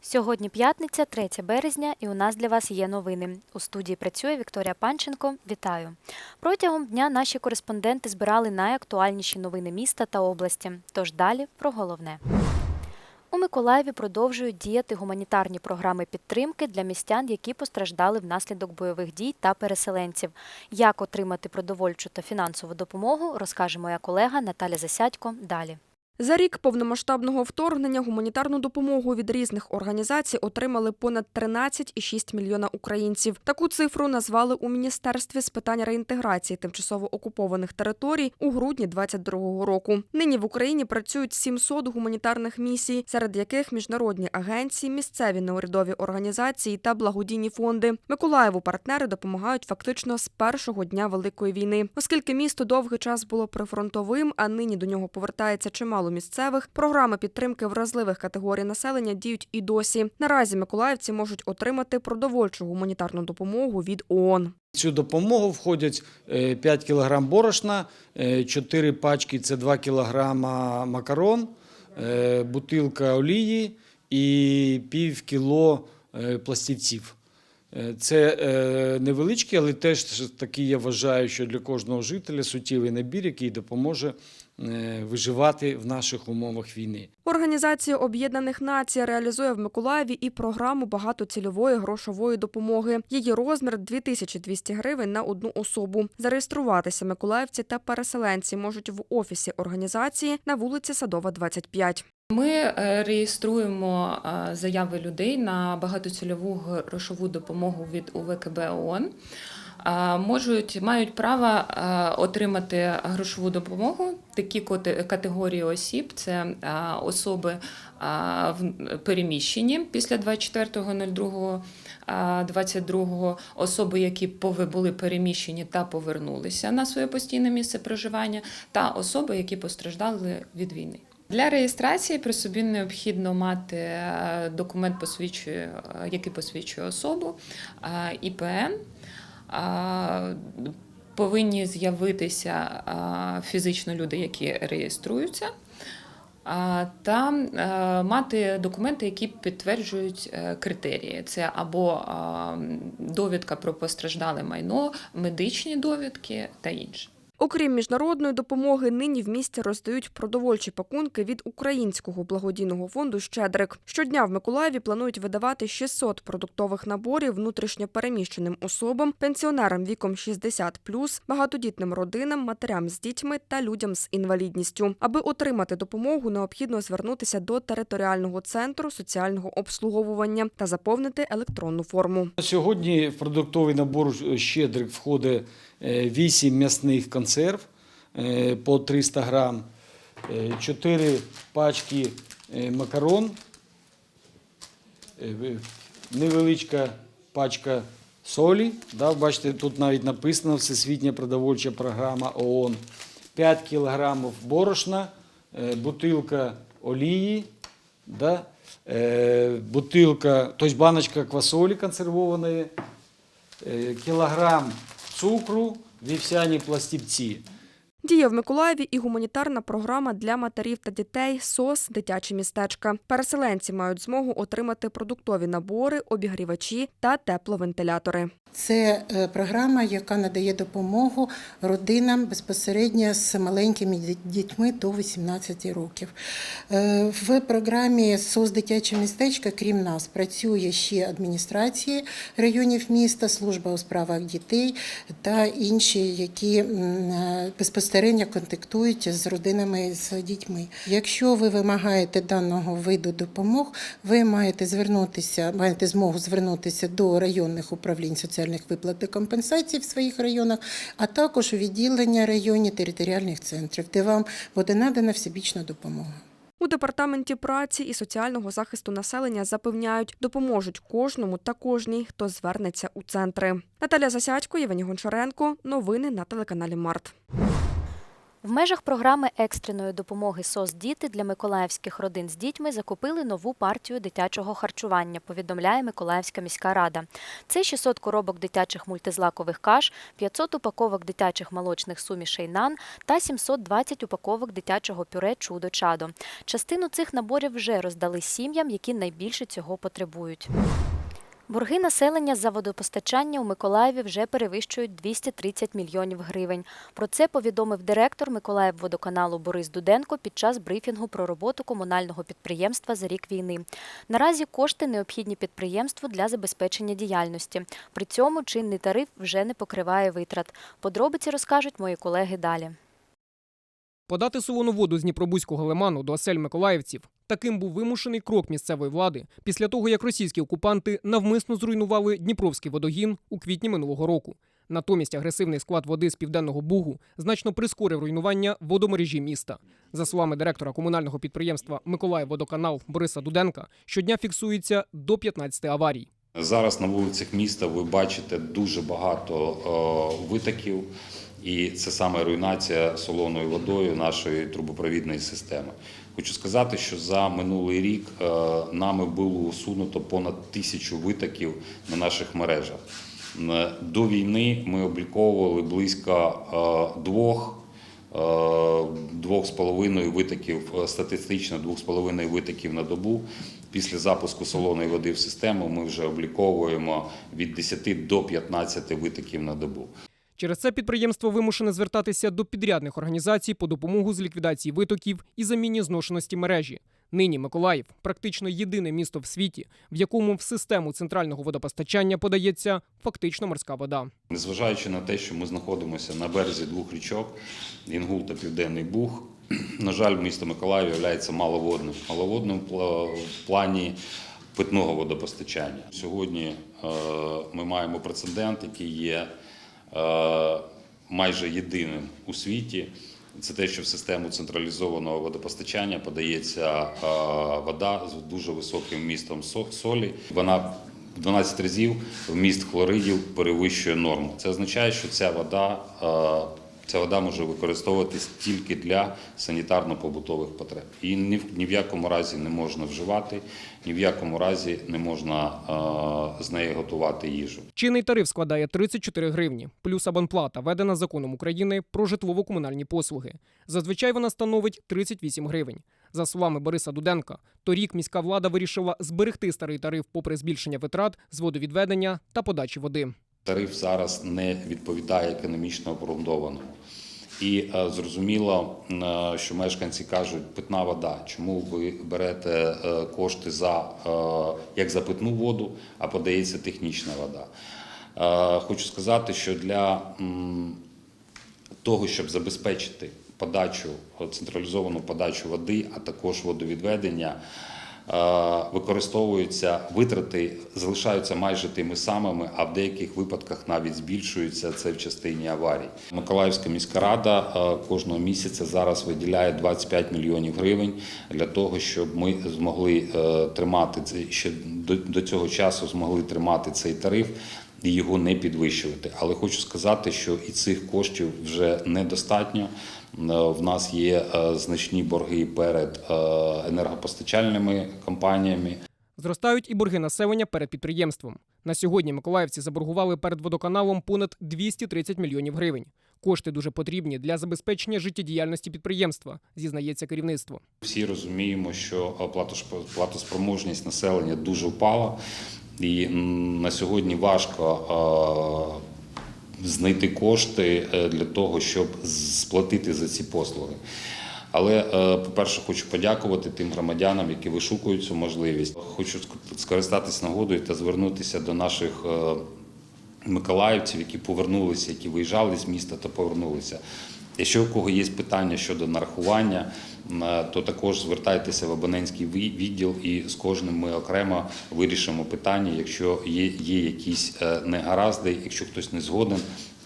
Сьогодні п'ятниця, 3 березня, і у нас для вас є новини. У студії працює Вікторія Панченко. Вітаю. Протягом дня наші кореспонденти збирали найактуальніші новини міста та області. Тож далі про головне. У Миколаєві продовжують діяти гуманітарні програми підтримки для містян, які постраждали внаслідок бойових дій та переселенців. Як отримати продовольчу та фінансову допомогу, розкаже моя колега Наталя Засядько далі. За рік повномасштабного вторгнення гуманітарну допомогу від різних організацій отримали понад 13,6 мільйона українців. Таку цифру назвали у міністерстві з питань реінтеграції тимчасово окупованих територій у грудні 2022 року. Нині в Україні працюють 700 гуманітарних місій, серед яких міжнародні агенції, місцеві неурядові організації та благодійні фонди. Миколаєву партнери допомагають фактично з першого дня великої війни, оскільки місто довгий час було прифронтовим, а нині до нього повертається чимало місцевих. Програми підтримки вразливих категорій населення діють і досі. Наразі миколаївці можуть отримати продовольчу гуманітарну допомогу від ООН. Цю допомогу входять е, 5 кг борошна, 4 пачки це 2 кг макарон, е, бутилка олії і пів кіло е, пластівців. Е, Це е, невеличкі, але теж такі я вважаю, що для кожного жителя суттєвий набір, який допоможе е, виживати в наших умовах війни. Організація Об'єднаних Націй реалізує в Миколаєві і програму багатоцільової грошової допомоги. Її розмір 2200 гривень на одну особу. Зареєструватися миколаївці та переселенці можуть в офісі організації на вулиці Садова, 25. Ми е, реєструємо е, заяви людей на багатоцільову грошову допомогу від УВКБ ООН. Можуть мають право отримати грошову допомогу. Такі категорії осіб це особи в- переміщені після 24.02.22, особи, які були переміщені та повернулися на своє постійне місце проживання, та особи, які постраждали від війни. Для реєстрації при собі необхідно мати документ, посвідчує, який посвідчує особу, ІПН. Повинні з'явитися фізично люди, які реєструються, та мати документи, які підтверджують е, критерії. Це або довідка про постраждале майно, медичні довідки та інше. Окрім міжнародної допомоги, нині в місті роздають продовольчі пакунки від українського благодійного фонду Щедрик. Щодня в Миколаєві планують видавати 600 продуктових наборів внутрішньо переміщеним особам, пенсіонерам віком 60+, багатодітним родинам, матерям з дітьми та людям з інвалідністю. Аби отримати допомогу, необхідно звернутися до територіального центру соціального обслуговування та заповнити електронну форму. Сьогодні в продуктовий набор щедрик входить 8 м'ясних консерв е, по 300 грам, 4 пачки е, макарон, е, невеличка пачка солі. Да, бачите, тут навіть написано Всесвітня продовольча програма ООН. 5 кілограмів борошна, е, бутилка олії, да, е, бутилка, тобто баночка квасолі консервованої, е, кілограм цукру, вівсяні пластівці. Діє в Миколаєві і гуманітарна програма для матерів та дітей СОС Дитячі містечка. Переселенці мають змогу отримати продуктові набори, обігрівачі та тепловентилятори. Це е, програма, яка надає допомогу родинам безпосередньо з маленькими дітьми до 18 років. Е, В програмі СОС дитяче містечка, крім нас, працює ще адміністрації районів міста, служба у справах дітей та інші, які е, безпосередньо контактують з родинами з дітьми. Якщо ви вимагаєте даного виду допомог, ви маєте звернутися, маєте змогу звернутися до районних управлінь соціальних виплат і компенсацій в своїх районах, а також у відділення районів територіальних центрів, де вам буде надана всебічна допомога. У департаменті праці і соціального захисту населення запевняють, допоможуть кожному та кожній, хто звернеться у центри. Наталя Засядько, Євгеній Гончаренко. Новини на телеканалі Март. В межах програми екстреної допомоги СОС Діти для миколаївських родин з дітьми закупили нову партію дитячого харчування, повідомляє Миколаївська міська рада. Це 600 коробок дитячих мультизлакових каш, 500 упаковок дитячих молочних сумішей нан та 720 упаковок дитячого пюре чудо чадо. Частину цих наборів вже роздали сім'ям, які найбільше цього потребують. Борги населення за водопостачання у Миколаєві вже перевищують 230 мільйонів гривень. Про це повідомив директор Миколаївводоканалу Борис Дуденко під час брифінгу про роботу комунального підприємства за рік війни. Наразі кошти необхідні підприємству для забезпечення діяльності. При цьому чинний тариф вже не покриває витрат. Подробиці розкажуть мої колеги далі. Подати солону воду з Дніпробузького лиману до осель миколаївців таким був вимушений крок місцевої влади після того, як російські окупанти навмисно зруйнували Дніпровський водогін у квітні минулого року. Натомість агресивний склад води з південного бугу значно прискорив руйнування водомережі міста. За словами директора комунального підприємства Миколаївводоканал Бориса Дуденка, щодня фіксується до 15 аварій. Зараз на вулицях міста ви бачите дуже багато е, витоків, і це саме руйнація солоною водою нашої трубопровідної системи. Хочу сказати, що за минулий рік е, нами було усунуто понад тисячу витоків на наших мережах. До війни ми обліковували близько е, двох е, двох з половиною витоків, статистично двох з половиною витоків на добу. Після запуску солоної води в систему ми вже обліковуємо від 10 до 15 витоків на добу. Через це підприємство вимушене звертатися до підрядних організацій по допомогу з ліквідації витоків і заміні зношеності мережі. Нині Миколаїв практично єдине місто в світі, в якому в систему центрального водопостачання подається фактично морська вода. Незважаючи на те, що ми знаходимося на березі двох річок Інгул та Південний Буг, на жаль, місто Миколаїв є маловодним. Маловодним в плані питного водопостачання. Сьогодні е, ми маємо прецедент, який є майже єдиним у світі. Це те, що в систему централізованого водопостачання подається е, вода з дуже високим містом солі. Вона в 12 разів вміст хлоридів перевищує норму. Це означає, що ця вода, е, ця вода може використовуватись тільки для санітарно-побутових потреб. Її ні в, ні в якому разі не можна вживати, ні в якому разі не можна е, з неї готувати їжу. Чинний тариф складає 34 гривні, плюс абонплата, введена законом України про житлово-комунальні послуги. Зазвичай вона становить 38 гривень. За словами Бориса Дуденка, торік міська влада вирішила зберегти старий тариф попри збільшення витрат з водовідведення та подачі води. Тариф зараз не відповідає економічно обґрунтованому. І е, зрозуміло, е, що мешканці кажуть, питна вода. Чому ви берете е, кошти за як за питну воду, а подається технічна вода? Хочу сказати, що для того, щоб забезпечити подачу, централізовану подачу води, а також водовідведення, використовуються витрати, залишаються майже тими самими, а в деяких випадках навіть збільшуються це в частині аварій. Миколаївська міська рада е, кожного місяця зараз виділяє 25 мільйонів гривень для того, щоб ми змогли е, тримати цей ще до цього часу змогли тримати цей тариф і його не підвищувати. Але хочу сказати, що і цих коштів вже недостатньо. Е, В нас є е, значні борги перед е, енергопостачальними компаніями. Зростають і борги населення перед підприємством. На сьогодні миколаївці заборгували перед водоканалом понад 230 мільйонів гривень. Кошти дуже потрібні для забезпечення життєдіяльності підприємства, зізнається керівництво. Всі розуміємо, що платосп- платоспроможність населення дуже впала, і на сьогодні важко знайти кошти е, для того, щоб сплатити за ці послуги. Але, е, по-перше, хочу подякувати тим громадянам, які вишукують цю можливість. Хочу ск- скористатись нагодою та звернутися до наших е, миколаївців, які повернулися, які виїжджали з міста та повернулися. Якщо у кого є питання щодо нарахування, то також звертайтеся в абонентський відділ і з кожним ми окремо вирішимо питання, якщо є, є якісь е, негаразди, якщо хтось не згоден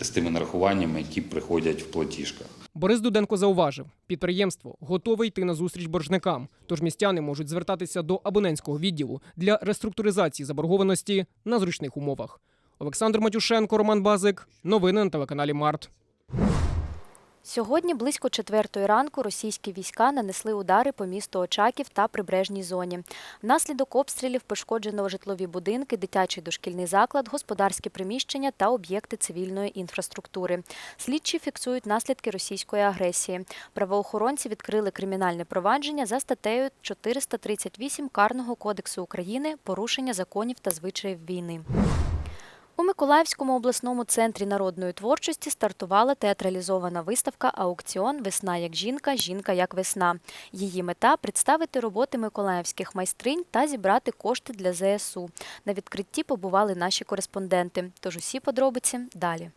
з тими нарахуваннями, які приходять в платіжках. Борис Дуденко зауважив, підприємство готове йти на зустріч боржникам, тож містяни можуть звертатися до абонентського відділу для реструктуризації заборгованості на зручних умовах. Олександр Матюшенко, Роман Базик. Новини на телеканалі Март. Сьогодні близько четвертої ранку російські війська нанесли удари по місту Очаків та прибережній зоні. Внаслідок обстрілів пошкоджено житлові будинки, дитячий дошкільний заклад, господарські приміщення та об'єкти цивільної інфраструктури. Слідчі фіксують наслідки російської агресії. Правоохоронці відкрили кримінальне провадження за статтею 438 Карного кодексу України порушення законів та звичаїв війни. У Миколаївському обласному центрі народної творчості стартувала театралізована виставка Аукціон Весна як жінка, жінка як весна. Її мета представити роботи миколаївських майстринь та зібрати кошти для ЗСУ. На відкритті побували наші кореспонденти. Тож усі подробиці далі.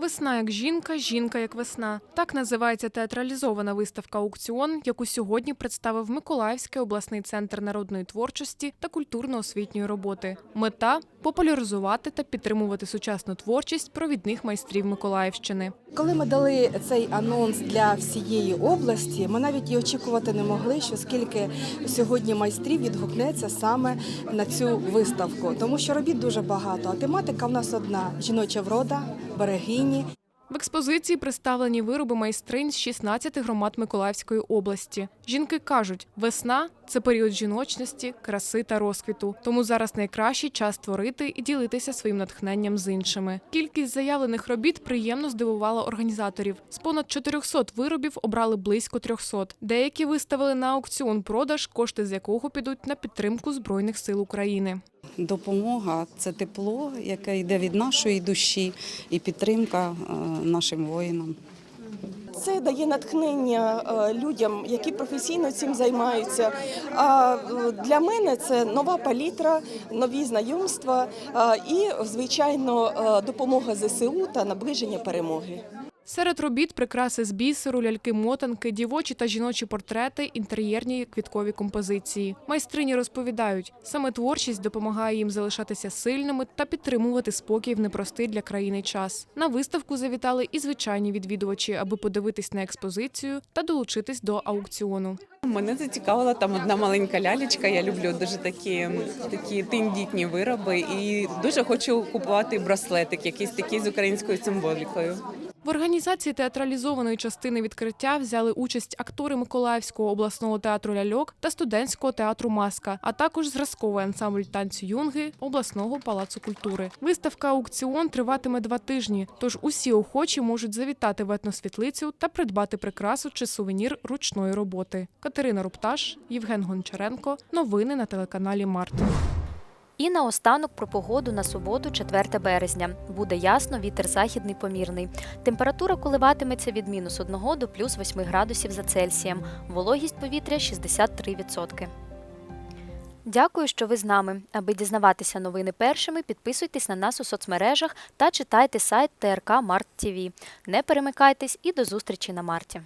Весна як жінка, жінка як весна. Так називається театралізована виставка аукціон, яку сьогодні представив Миколаївський обласний центр народної творчості та культурно-освітньої роботи. Мета популяризувати та підтримувати сучасну творчість провідних майстрів Миколаївщини. Коли ми дали цей анонс для всієї області, ми навіть і очікувати не могли, що скільки сьогодні майстрів відгукнеться саме на цю виставку, тому що робіт дуже багато. А тематика в нас одна: жіноча врода, берегині. В експозиції представлені вироби майстринь з 16 громад Миколаївської області. Жінки кажуть, весна це період жіночності, краси та розквіту. Тому зараз найкращий час творити і ділитися своїм натхненням з іншими. Кількість заявлених робіт приємно здивувала організаторів. З понад 400 виробів обрали близько 300. Деякі виставили на аукціон продаж, кошти з якого підуть на підтримку збройних сил України. Допомога це тепло, яке йде від нашої душі, і підтримка е, нашим воїнам. Це дає натхнення е, людям, які професійно цим займаються. А е, для мене це нова палітра, нові знайомства і, звичайно, допомога ЗСУ та наближення перемоги. Серед робіт прикраси з бісеру, ляльки-мотанки, дівочі та жіночі портрети, інтер'єрні квіткові композиції. Майстрині розповідають, саме творчість допомагає їм залишатися сильними та підтримувати спокій в непростий для країни час. На виставку завітали і звичайні відвідувачі, аби подивитись на експозицію та долучитись до аукціону. Мене зацікавила там одна маленька лялечка. Я люблю дуже такі, такі тендітні вироби і дуже хочу купувати браслетик, якийсь такий з українською символікою. В організації театралізованої частини відкриття взяли участь актори Миколаївського обласного театру ляльок та студентського театру Маска, а також зразковий ансамбль танцю юнги обласного палацу культури. Виставка аукціон триватиме два тижні, тож усі охочі можуть завітати в етносвітлицю та придбати прикрасу чи сувенір ручної роботи. Катерина Рупташ, Євген Гончаренко. Новини на телеканалі Март. І наостанок про погоду на суботу, 4 березня. Буде ясно, вітер західний помірний. Температура коливатиметься від мінус 1 до плюс 8 градусів за Цельсієм. Вологість повітря 63%. Дякую, що ви з нами. Аби дізнаватися новини першими, підписуйтесь на нас у соцмережах та читайте сайт ТРК Март ТВ. Не перемикайтесь і до зустрічі на марті.